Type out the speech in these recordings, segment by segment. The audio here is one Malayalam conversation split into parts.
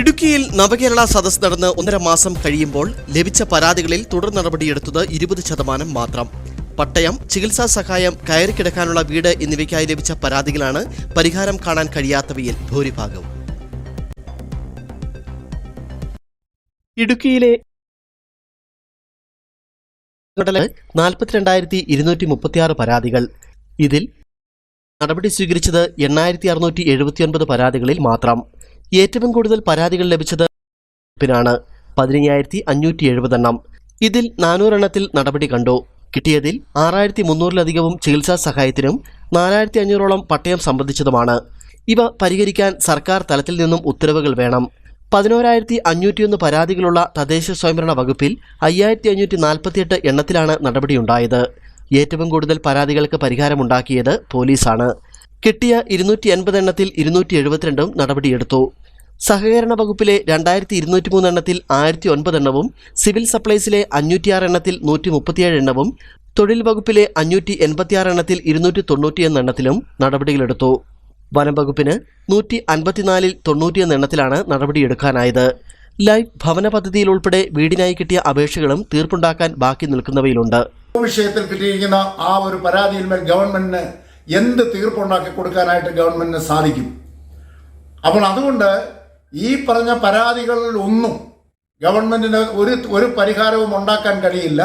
ഇടുക്കിയിൽ നവകേരള സദസ് നടന്ന് ഒന്നര മാസം കഴിയുമ്പോൾ ലഭിച്ച പരാതികളിൽ തുടർ നടപടിയെടുത്തത് ഇരുപത് ശതമാനം മാത്രം. പട്ടയം ചികിത്സാ സഹായം കയറിക്കിടക്കാനുള്ള വീട് എന്നിവയ്ക്കായി ലഭിച്ച പരാതികളാണ് പരിഹാരം കാണാൻ കഴിയാത്തവയിൽ ഭൂരിഭാഗവും. ഇടുക്കിയിലെ നാൽപ്പത്തിരണ്ടായിരത്തി ഇരുന്നൂറ്റി മുപ്പത്തിയാറ് പരാതികൾ. ഇതിൽ നടപടി സ്വീകരിച്ചത് എണ്ണായിരത്തി അറുന്നൂറ്റി എഴുപത്തിയൊൻപത് പരാതികളിൽ മാത്രം. ഏറ്റവും കൂടുതൽ പരാതികൾ ലഭിച്ചത് ാണ് പതിനയ്യായിരത്തി അഞ്ഞൂറ്റി എഴുപതെണ്ണം ഇതിൽ നാനൂറെണ്ണത്തിൽ നടപടി കണ്ടു. കിട്ടിയതിൽ ആറായിരത്തി മുന്നൂറിലധികവും ചികിത്സാ സഹായത്തിനും നാലായിരത്തി അഞ്ഞൂറോളം പട്ടയം സംബന്ധിച്ചതുമാണ്. ഇവ പരിഹരിക്കാൻ സർക്കാർ തലത്തിൽ നിന്നും ഉത്തരവുകൾ വേണം. പതിനോരായിരത്തി അഞ്ഞൂറ്റിയൊന്ന് പരാതികളുള്ള തദ്ദേശ സ്വയംഭരണ വകുപ്പിൽ അയ്യായിരത്തി അഞ്ഞൂറ്റി നാൽപ്പത്തിയെട്ട് എണ്ണത്തിലാണ് നടപടിയുണ്ടായത്. ഏറ്റവും കൂടുതൽ പരാതികൾക്ക് പരിഹാരമുണ്ടാക്കിയത് പോലീസാണ്. കിട്ടിയ ഇരുന്നൂറ്റി എൺപത് എണ്ണത്തിൽ ഇരുന്നൂറ്റി എഴുപത്തിരണ്ടും നടപടിയെടുത്തു. സഹകരണ വകുപ്പിലെ രണ്ടായിരത്തി ഇരുന്നൂറ്റി മൂന്ന് എണ്ണത്തിൽ ആയിരത്തി ഒൻപത് എണ്ണവും സിവിൽ സപ്ലൈസിലെ അഞ്ഞൂറ്റിയാറ് എണ്ണത്തിൽ നൂറ്റി മുപ്പത്തിയേഴ് എണ്ണവും തൊഴിൽ വകുപ്പിലെ അഞ്ഞൂറ്റി എൺപത്തിയാറ് എണ്ണത്തിൽ ഇരുന്നൂറ്റി തൊണ്ണൂറ്റിയൊന്ന് എണ്ണത്തിലും നടപടികളെടുത്തു. വനം വകുപ്പിന് നൂറ്റി അൻപത്തിനാലിൽ തൊണ്ണൂറ്റിയൊന്ന് എണ്ണത്തിലാണ് നടപടിയെടുക്കാനായത്. ലൈഫ് ഭവന പദ്ധതിയിൽ ഉൾപ്പെടെ വീടിനായി കിട്ടിയ അപേക്ഷകളും തീർപ്പുണ്ടാക്കാൻ ബാക്കി നിൽക്കുന്നവയിലുണ്ട്. വിഷയത്തിൽ കിട്ടിയിരിക്കുന്ന ആ ഒരു പരാതിയിന്മേൽ ഗവൺമെന്റിന് എന്ത് തീർപ്പുണ്ടാക്കി കൊടുക്കാനായിട്ട് ഗവൺമെന്റിന് സാധിക്കും? അപ്പോൾ അതുകൊണ്ട് ഈ പറഞ്ഞ പരാതികളിൽ ഒന്നും ഗവൺമെന്റിന് ഒരു ഒരു പരിഹാരവും ഉണ്ടാക്കാൻ കഴിയില്ല.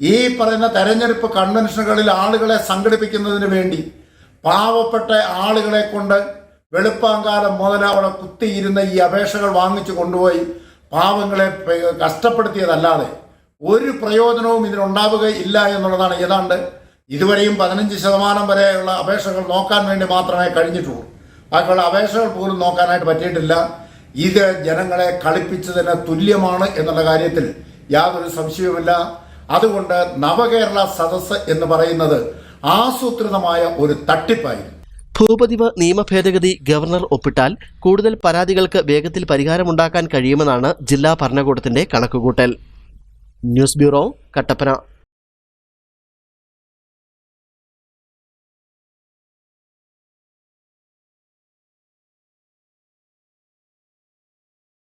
ഈ പറയുന്ന തെരഞ്ഞെടുപ്പ് കൺവെൻഷനുകളിൽ ആളുകളെ സംഘടിപ്പിക്കുന്നതിന് വേണ്ടി പാവപ്പെട്ട ആളുകളെ കൊണ്ട് വെളുപ്പാങ്കാലം മുതൽ കുത്തിയിരുന്ന ഈ അപേക്ഷകൾ വാങ്ങിച്ചു കൊണ്ടുപോയി പാവങ്ങളെ കഷ്ടപ്പെടുത്തിയതല്ലാതെ ഒരു പ്രയോജനവും ഇതിനുണ്ടാവുകയില്ല എന്നുള്ളതാണ്. ഏതാണ്ട് ഇതുവരെയും പതിനഞ്ച് ശതമാനം വരെയുള്ള അപേക്ഷകൾ നോക്കാൻ വേണ്ടി മാത്രമേ കഴിഞ്ഞിട്ടുള്ളൂ. ബാക്കിയുള്ള അപേക്ഷകൾ പോലും നോക്കാനായിട്ട് പറ്റിയിട്ടില്ല. ഇത് ജനങ്ങളെ കളിപ്പിച്ചതിന് തുല്യമാണ് എന്നുള്ള കാര്യത്തിൽ യാതൊരു സംശയവുമില്ല. അതുകൊണ്ട് നവകേരള സദസ് എന്ന് പറയുന്നത് ആസൂത്രിതമായ ഒരു തട്ടിപ്പായിരുന്നു. ഭൂപതിവ് നിയമഭേദഗതി ഗവർണർ ഒപ്പിട്ടാൽ കൂടുതൽ പരാതികൾക്ക് വേഗത്തിൽ പരിഹാരമുണ്ടാക്കാൻ കഴിയുമെന്നാണ് ജില്ലാ ഭരണകൂടത്തിന്റെ കണക്കുകൂട്ടൽ. News bureau Kattappana.